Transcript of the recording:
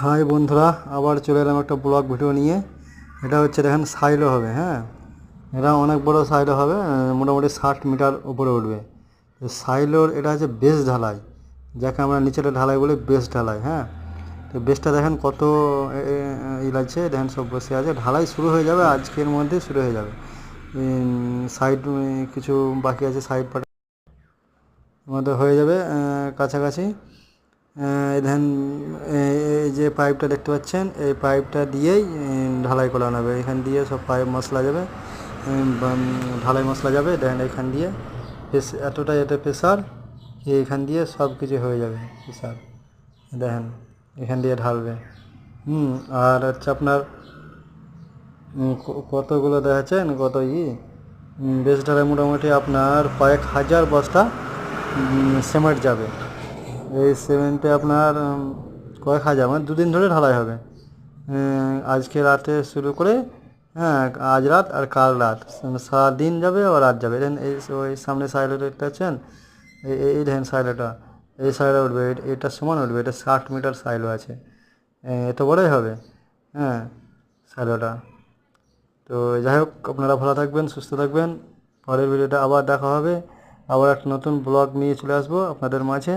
High বন্ধুরা, আবার চলে এলাম একটা ব্লগ ভিডিও নিয়ে। এটা হচ্ছে দেখেন সাইলো হবে হ্যাঁ? এটা অনেক বড় সাইলো হবে মোটামুটি ষাট মিটার উপরে উঠবে। সাইলোর এটা হচ্ছে বেস ঢালাই, যাকে আমরা নিচেটা ঢালাই বলি বেস ঢালাই হ্যাঁ? তো বেসটা দেখেন কত ই লাগছে, দেখেন সব বসে আছে। ঢালাই শুরু হয়ে যাবে, আজকের মধ্যে শুরু হয়ে যাবে। সাইড কিছু বাকি আছে, সাইড পার্ট আমাদের হয়ে যাবে কাছাকাছি। আহ, এই যে পাইপটা দেখতে পাচ্ছেন এই পাইপটা দিয়েই ঢালাই করানো হবে। এখান দিয়ে সব পাইপ মশলা যাবে ঢালাই মশলা যাবে দেখেন এখান দিয়ে প্রেস- এতটা এতে প্রেশার এখান দিয়ে সব কিছু হয়ে যাবে প্রেশার দেখেন এখান দিয়ে ঢালবে। হুম আর হচ্ছে আপনার কতগুলো দেখাচ্ছেন কত ই? বেশ ঢালাই মোটামুটি আপনার কয়েক হাজার বস্তা সিমেন্ট যাবে। এই সিমেন্টে আপনার কয়েক হাজার মানে দুদিন ধরে ঢালাই হবে। আজকে রাতে শুরু করে হ্যাঁ আজ রাত আর কাল রাত। সারা দিন যাবে আর রাত যাবে। দেখেন এই ওই সামনে সাইডে দেখতে পাচ্ছেন? এই দেখেন সাইডটা এই সাইডে উঠবে, এটা সমান উঠবে, এটা ষাট মিটার সাইলো আছে। এত বড়ই হবে। হ্যাঁ সাইলোটা তো যাই হোক, আপনারা ভালো থাকবেন, সুস্থ থাকবেন। পরের ভিডিওটা আবার দেখা হবে। আবার একটা নতুন ব্লগ নিয়ে চলে আসব আপনাদের মাঝে।